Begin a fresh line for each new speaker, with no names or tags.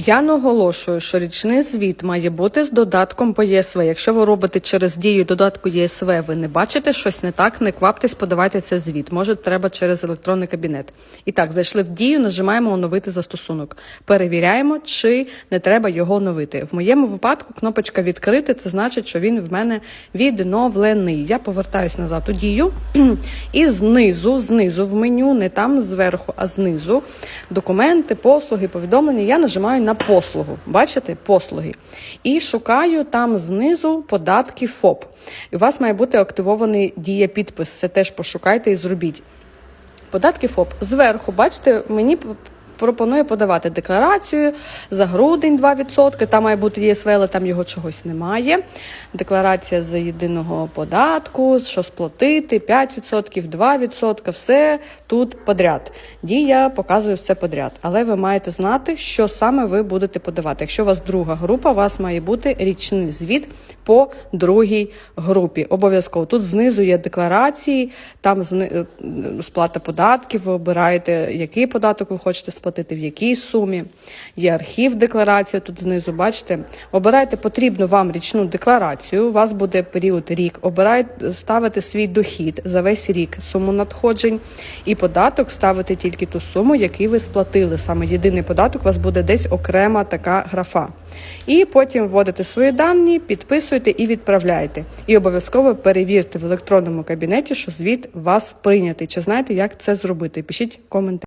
Я наголошую, що річний звіт має бути з додатком по ЄСВ. Якщо ви робите через дію додатку ЄСВ, ви не бачите щось не так, не кваптесь, подавайте це звіт. Може, треба через електронний кабінет. І так, зайшли в дію, нажимаємо оновити застосунок. Перевіряємо, чи не треба його оновити. В моєму випадку кнопочка відкрити, це значить, що він в мене відновлений. Я повертаюсь назад у дію і знизу, знизу в меню, не там зверху, а знизу. Документи, послуги, повідомлення. Я нажимаю на послугу. Бачите, послуги. І шукаю там знизу податки ФОП. І у вас має бути активований дія підпис. Це теж пошукайте і зробіть. Податки ФОП. Зверху, бачите, мені пропонує подавати декларацію за грудень 2%. Там має бути ЄСВ, але там його чогось немає. Декларація з єдиного податку, що сплатити, 5%, 2%, все тут подряд. Дія показує все подряд. Але ви маєте знати, що саме ви будете подавати. Якщо у вас друга група, у вас має бути річний звіт по другій групі. Обов'язково тут знизу є декларації, там е, сплата податків. Ви обираєте, який податок ви хочете сплатити, в якій сумі. Є архів декларація. Тут знизу бачите. Обирайте потрібну вам річну декларацію. У вас буде період рік. Обирайте ставите свій дохід за весь рік, суму надходжень, і податок ставите тільки ту суму, яку ви сплатили. Саме єдиний податок у вас буде десь окрема така графа. І потім вводите свої дані, підписуєте і відправляєте. І обов'язково перевірте в електронному кабінеті, що звіт вас прийнятий. Чи знаєте, як це зробити? Пишіть коментарі.